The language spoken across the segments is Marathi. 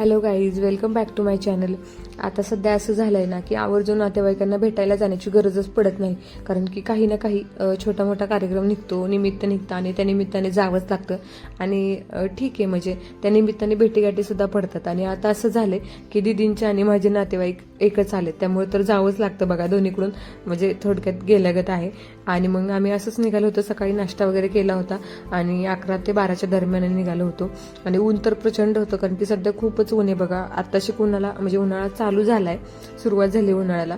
Hello guys welcome back to my channel आता सध्या असं झालं आहे ना की आवर्जून नातेवाईकांना भेटायला जाण्याची गरजच पडत नाही. कारण की काही ना काही छोटा मोठा कार्यक्रम निघतो निमित्त निघतं आणि त्या निमित्ताने जावंच लागतं. आणि ठीक आहे म्हणजे त्या निमित्ताने भेटीगाठी सुद्धा पडतात. आणि आता असं झालंय की दिदींचे आणि माझे नातेवाईक एकच आले त्यामुळे तर जावंच लागतं बघा दोन्हीकडून. म्हणजे थोडक्यात गेल्यागत आहे. आणि मग आम्ही असंच निघालो होतो. सकाळी नाश्ता वगैरे केला होता. आणि अकरा ते बाराच्या दरम्यान निघालो होतो. आणि ऊन तर प्रचंड होतं. कारण की सध्या खूपच ऊन आहे बघा. आत्ताशी कोणाला म्हणजे उन्हाळा चालू चालू झाला आहे सुरुवात झाली उन्हाळ्याला.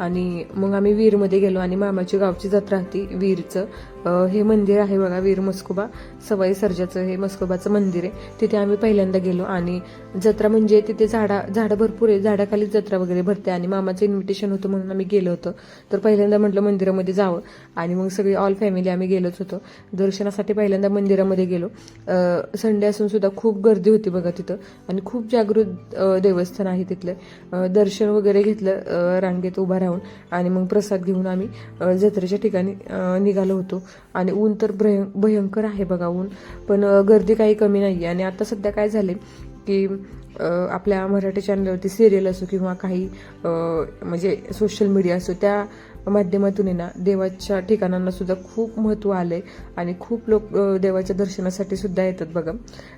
आणि मग आम्ही वीरमध्ये गेलो आणि मामाची गावची जत्रा होती वीरचं. हे मंदिर आहे बघा वीर मस्कोबा सवाई सर्जाचं हे मस्कोबाचं मंदिर आहे. तिथे आम्ही पहिल्यांदा गेलो आणि जत्रा म्हणजे तिथे झाडा झाडं भरपूर आहे. झाडाखाली जत्रा वगैरे भरते आणि मामाचं इन्व्हिटेशन होतं म्हणून आम्ही गेलो होतो. तर पहिल्यांदा म्हटलं मंदिरामध्ये जावं आणि मग सगळी ऑल फॅमिली आम्ही गेलोच होतो. दर्शनासाठी पहिल्यांदा मंदिरामध्ये गेलो. संडे असून सुद्धा खूप गर्दी होती बघा तिथं आणि खूप जागृत देवस्थान आहे तिथलं. दर्शन वगैरे घेतलं रांगेत उभा राहून आणि मग प्रसाद घेऊन आम्ही जत्रेच्या ठिकाणी निघालो होतो. आणि ऊन तर भयं भयंकर आहे बघा ऊन. पण गर्दी काही कमी नाही आणि आता सध्या काय झाले की आपल्या मराठी चॅनलवरती सिरियल असो किंवा काही म्हणजे सोशल मीडिया असो त्या माध्यमातून आहे ना देवाच्या ठिकाणांना सुद्धा खूप महत्त्व आलंय. आणि खूप लोक देवाच्या दर्शनासाठी सुद्धा येतात बघा.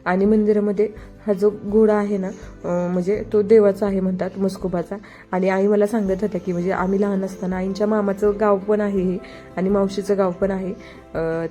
आणि मंदिरामध्ये हा जो घोडा आहे ना म्हणजे तो देवाचा आहे म्हणतात मस्कोबाचा. आणि आई मला सांगत होत्या की म्हणजे आम्ही लहान असताना आईंच्या मामाचं गाव पण आहे हे आणि मावशीचं गाव पण आहे.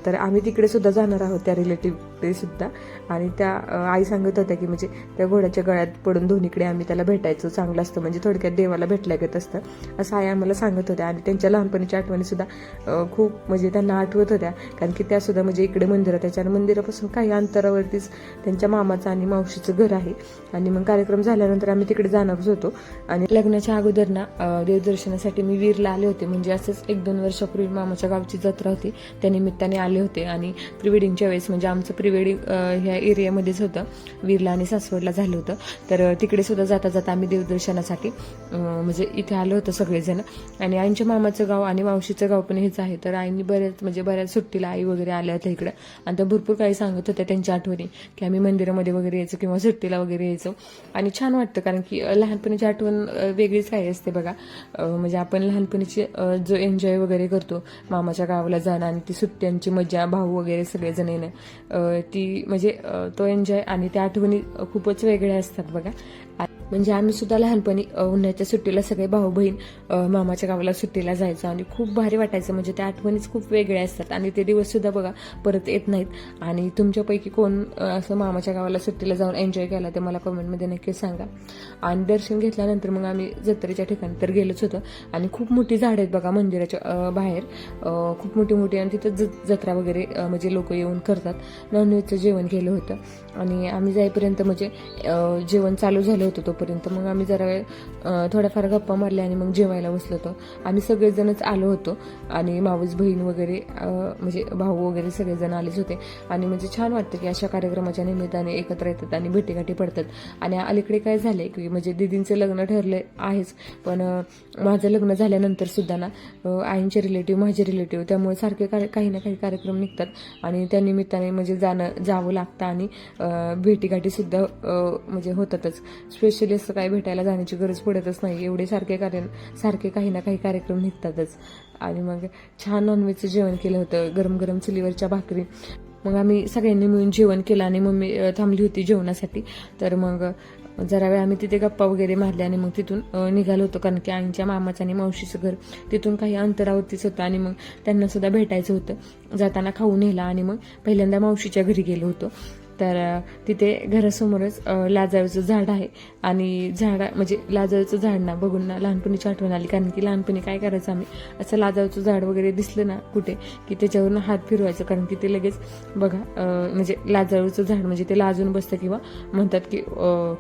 तर आम्ही तिकडे सुद्धा जाणार आहोत त्या रिलेटिव्हकडे सुद्धा. आणि त्या आई सांगत होत्या की म्हणजे त्या घोड्याच्या गळ्यात पडून दोन्हीकडे आम्ही त्याला भेटायचो. चांगलं असतं म्हणजे थोडक्यात देवाला भेटल्यागत असतं. असं आई आम्हाला सांगत होत्या. आणि त्यांच्या लहानपणीच्या आठवणीसुद्धा खूप म्हणजे त्यांना आठवत होत्या. कारण की त्यासुद्धा म्हणजे इकडे मंदिरात त्याच्या मंदिरापासून काही अंतरावरतीच त्यांच्या मामाचं आणि मावशीचं घर आहे. आणि मग कार्यक्रम झाल्यानंतर आम्ही तिकडे जाणारच होतो. आणि लग्नाच्या अगोदर ना देवदर्शनासाठी मी वीरला आले होते. म्हणजे असंच एक दोन वर्षापूर्वी मामाच्या गावची जत्रा होती. त्या निमित्ताने आले होते. आणि प्री वेडिंगच्या वेळेस म्हणजे आमचं प्री वेडिंग ह्या एरियामध्येच होतं. वीरला आणि सासवडला झालं होतं. तर तिकडे सुद्धा जाता जाता आम्ही देवदर्शनासाठी म्हणजे इथे आलो होतो सगळेजण. आणि आईंच्या मामाचं गाव आणि मावशीचं गाव पण हेच आहे. तर आईनी बऱ्याच म्हणजे बऱ्याच सुट्टीला आई वगैरे आल्या होत्या इकडं. आणि त्या भरपूर काही सांगत होत्या त्यांच्या आठवणी की आम्ही मंदिरामध्ये वगैरे यायचो किंवा सुट्टीला वगैरे यायचो. आणि छान वाटतं कारण की लहानपणीची आठवण वेगळीच काही असते बघा. म्हणजे आपण लहानपणीची जो एन्जॉय वगैरे करतो मामाच्या गावाला जाणं आणि ती सुट्ट्यांची मजा भाऊ वगैरे सगळेजण येणं ती म्हणजे तो एन्जॉय आणि त्या आठवणी खूपच वेगळ्या असतात बघा. म्हणजे आम्ही सुद्धा लहानपणी उन्हाळ्याच्या सुट्टीला सगळे भाऊ बहीण मामाच्या गावाला सुट्टीला जायचो आणि खूप भारी वाटायचं. म्हणजे त्या आठवणीच खूप वेगळ्या असतात आणि ते दिवस सुद्धा बघा परत येत नाहीत. आणि तुमच्यापैकी कोण असं मामाच्या गावाला सुट्टीला जाऊन एन्जॉय केला ते मला कमेंटमध्ये नक्की सांगा. आणि दर्शन घेतल्यानंतर मग आम्ही जत्रेच्या ठिकाणी तर गेलोच होतो. आणि खूप मोठी झाडं आहेत बघा मंदिराच्या बाहेर. खूप मोठी मोठी आणि तिथं ज- जत्रा वगैरे म्हणजे लोक येऊन करतात. नॉनव्हेजचं जेवण केलं होतं. आणि आम्ही जाईपर्यंत म्हणजे जेवण चालू झालं होतं तोपर्यंत. मग आम्ही जरा वेळ थोड्याफार गप्पा मारल्या आणि मग जेवायला बसलो होतो. आम्ही सगळेजणच आलो होतो आणि मावस बहीण वगैरे म्हणजे भाऊ वगैरे सगळेजण आलेच होते. आणि म्हणजे छान वाटतं की अशा कार्यक्रमाच्या निमित्ताने एकत्र येतात आणि भेटीगाठी पडतात. आणि अलीकडे काय झालंय की म्हणजे दिदींचं लग्न ठरलं आहेच पण माझं लग्न झाल्यानंतर सुद्धा ना आईंचे रिलेटिव्ह माझे रिलेटिव्ह त्यामुळे सारखे काही ना काही कार्यक्रम निघतात. आणि त्या निमित्ताने म्हणजे जाणं जावं लागतं आणि भेटीगाठीसुद्धा भेटीगाठी सुद्धा म्हणजे होतातच. स्पेशली असं काही भेटायला जाण्याची गरज पडतच नाही. एवढे सारखे कार्य सारखे काही ना काही कार्यक्रम निघतातच. आणि मग छान नॉनव्हेजचं जेवण केलं होतं. गरम गरम चुलीवरच्या भाकरी. मग आम्ही सगळ्यांनी मिळून जेवण केलं आणि मम्मी थांबली होती जेवणासाठी. तर मग जरा वेळ आम्ही तिथे गप्पा वगैरे मारल्या आणि मग तिथून निघालो होतो. कारण की आईच्या मामाचं आणि मावशीचं घर तिथून काही अंतरावरतीच होतं. आणि मग त्यांना सुद्धा भेटायचं होतं. जाताना खाऊ नेला आणि मग पहिल्यांदा मावशीच्या घरी गेलो होतो. तर तिथे घरासमोरच लाजाळूचं झाड आहे. आणि झाडा म्हणजे लाजाळूचं झाड ना बघून ना लहानपणीची आठवण आली. कारण की लहानपणी काय करायचं आम्ही? असं लाजाळूचं झाड वगैरे दिसलं ना कुठे की त्याच्यावरून हात फिरवायचं. कारण की ते लगेच बघा म्हणजे लाजाळूचं झाड म्हणजे ते लाजून बसतं किंवा म्हणतात की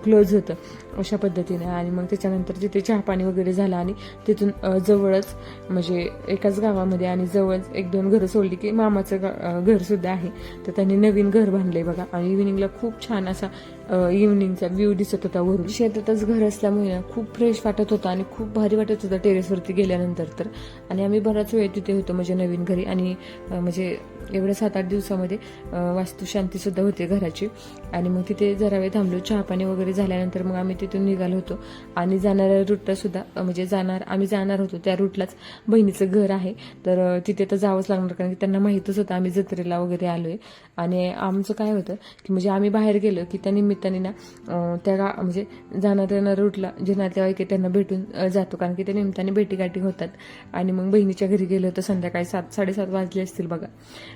क्लोज होतं अशा पद्धतीने. आणि मग त्याच्यानंतर तिथे चहा पाणी वगैरे झालं आणि तिथून जवळच म्हणजे एकाच गावामध्ये आणि जवळच एक दोन घरं सोडली की मामाचं गा- आहे. तर त्यांनी नवीन घर बांधलंय बघा. आणि इव्हिनिंगला खूप छान असा इव्हनिंगचा व्ह्यू दिसत होता वरून. शेतातच घर असल्यामुळे खूप फ्रेश वाटत होतं आणि खूप भारी वाटत होतं टेरेसवरती गेल्यानंतर तर. आणि आम्ही बराच वेळ तिथे होतो म्हणजे नवीन घरी आणि म्हणजे एवढ्या सात आठ दिवसामध्ये वास्तुशांतीसुद्धा होते घराची. आणि मग तिथे जरा वेळ थांबलो चहा पाणी वगैरे झाल्यानंतर मग आम्ही तिथून निघालो होतो. आणि जाणाऱ्या रूटला सुद्धा म्हणजे जाणार आम्ही जाणार होतो त्या रूटलाच बहिणीचं घर आहे. तर तिथे तर जावंच लागणार कारण की त्यांना माहीतच होतं आम्ही जत्रेला वगैरे आलोय. आणि आमचं काय होतं की म्हणजे आम्ही बाहेर गेलो की त्यांनी निमित्ताने ना त्या गा म्हणजे जाणाऱ्या येणाऱ्या रूटला जे नातेवाईक आहे त्यांना भेटून जातो. कारण की त्या निमित्ताने भेटीगाठी होतात. आणि मग बहिणीच्या घरी गेलो होतं संध्याकाळी सात साडेसात वाजले असतील बघा.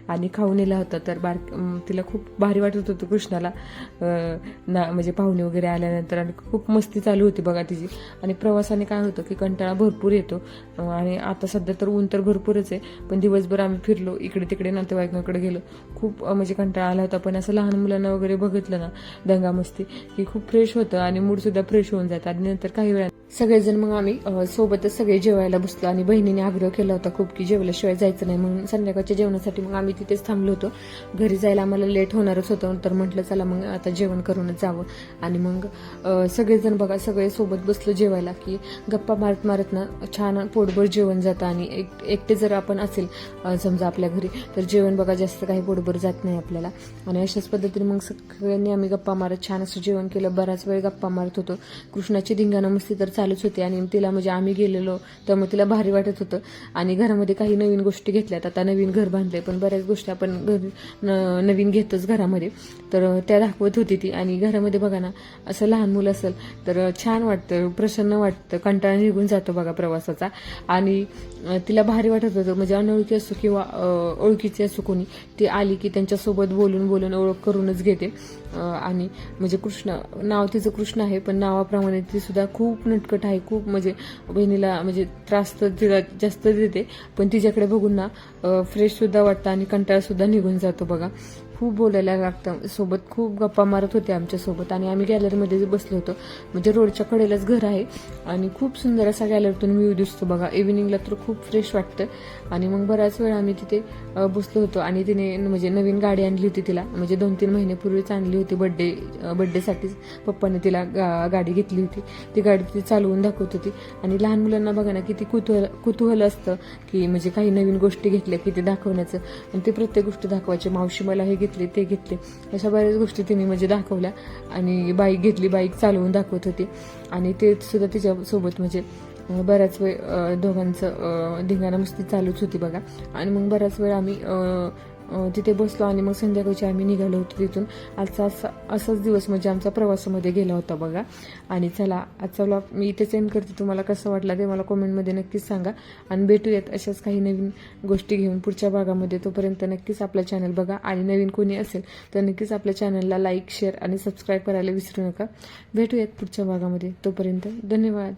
आणि खाऊन नेला होता तर बार तिला खूप भारी वाटत होतं कृष्णाला. ना म्हणजे पाहुणे वगैरे आल्यानंतर आणि खूप मस्ती चालू होती बघा तिची. आणि प्रवासाने काय होतं की कंटाळा भरपूर येतो. आणि आता सध्या तर ऊन तर भरपूरच आहे. पण दिवसभर आम्ही फिरलो इकडे तिकडे नातेवाईकांकडे गेलो. खूप म्हणजे कंटाळा आला होता. पण असं लहान मुलांना वगैरे बघितलं ना दंगा मस्ती की खूप फ्रेश होतं आणि मूड सुद्धा फ्रेश होऊन जातं. आणि नंतर काही वेळा सगळेजण मग आम्ही सोबतच सगळे जेवायला बसलो आणि बहिणीने आग्रह केला होता खूप की जेवल्याशिवाय जायचं नाही. म्हणून संध्याकाळच्या जेवणासाठी मग आम्ही तिथेच थांबलो होतो. घरी जायला आम्हाला लेट होणारच होतं. तर म्हटलं चला मग आता जेवण करूनच जावं. आणि मग सगळेजण बघा सगळे सोबत बसलो जेवायला की गप्पा मारत मारत ना छान पोटभर जेवण जातं. आणि एक एकटे जर आपण असेल समजा आपल्या घरी तर जेवण बघा जास्त काही पोटभर जात नाही आपल्याला. आणि अशाच पद्धतीने मग सगळ्यांनी आम्ही गप्पा मारत छान असं जेवण केलं बराच वेळ गप्पा मारत होतो. कृष्णाची धिंगाणा मस्ती तर चालूच होती आणि तिला म्हणजे आम्ही गेलेलो त्यामुळे तिला भारी वाटत होतं. आणि घरामध्ये काही नवीन गोष्टी घेतल्यात आता नवीन घर बांधलंय पण बऱ्याच गोष्टी आपण घर न- नवीन घेतोच घरामध्ये. तर त्या दाखवत होती ती. आणि घरामध्ये बघा ना असं लहान मुलं असेल तर छान वाटतं प्रसन्न वाटतं कंटाळा निघून जातो बघा प्रवासाचा. आणि तिला भारी वाटत होतं म्हणजे अनोळखी असो किंवा ओळखीची असो कोणी ती आली की त्यांच्यासोबत बोलून बोलून ओळख करूनच घेते. आणि म्हणजे कृष्ण नाव तिचं कृष्ण आहे पण नावाप्रमाणे ती सुद्धा खूप नटकट आहे खूप म्हणजे बहिणीला म्हणजे त्रास तर तिला जास्त देते पण तिच्याकडे बघून ना फ्रेश सुद्धा वाटतं आणि कंटाळा सुद्धा निघून जातो बघा. खूप बोलायला लागतं. सोबत खूप गप्पा मारत होते आमच्यासोबत आणि आम्ही गॅलरीमध्ये बसलो होतो. म्हणजे रोडच्या कडेलाच घर आहे. आणि खूप सुंदर असा गॅलरीतून व्ह्यू दिसतो बघा. इव्हिनिंगला तर खूप फ्रेश वाटतं. आणि मग बराच वेळ आम्ही तिथे बसलो होतो. आणि तिने म्हणजे नवीन गाडी आणली होती तिला. म्हणजे दोन तीन महिन्यापूर्वीच आणली होती बड्डे बड्डेसाठीच पप्पाने तिला गा- गाडी घेतली होती. ती गाडी ती चालवून दाखवत होती. आणि लहान मुलांना बघा ना किती कुतूहल कुतूहल असतं की म्हणजे काही नवीन गोष्टी घेतल्या की ते दाखवण्याचं. आणि ते प्रत्येक गोष्ट दाखवायचे. मावशी मला हे घेतले ते घेतले. अशा बऱ्याच गोष्टी तिने म्हणजे दाखवल्या. आणि बाईक घेतली बाईक चालवून दाखवत होती. आणि ते सुद्धा तिच्यासोबत म्हणजे बऱ्याच वेळ दोघांचं धिंगाणा मस्ती चालूच होती बघा. आणि मग बराच वेळ आम्ही तिथे बसलो आणि मग संध्याकाळची आम्ही निघालो होतो तिथून. आजचा असा असाच दिवस म्हणजे आमचा प्रवासामध्ये गेला होता बघा. आणि चला आजचा ब्लॉग मी इथे सेंड करते. तुम्हाला कसं वाटला ते मला कॉमेंटमध्ये नक्कीच सांगा. आणि भेटूयात अशाच काही नवीन गोष्टी घेऊन पुढच्या भागामध्ये. तोपर्यंत नक्कीच आपला चॅनल बघा. आणि नवीन कोणी असेल तर नक्कीच आपल्या चॅनलला लाईक शेअर आणि सबस्क्राईब करायला विसरू नका. भेटूयात पुढच्या भागामध्ये. तोपर्यंत धन्यवाद.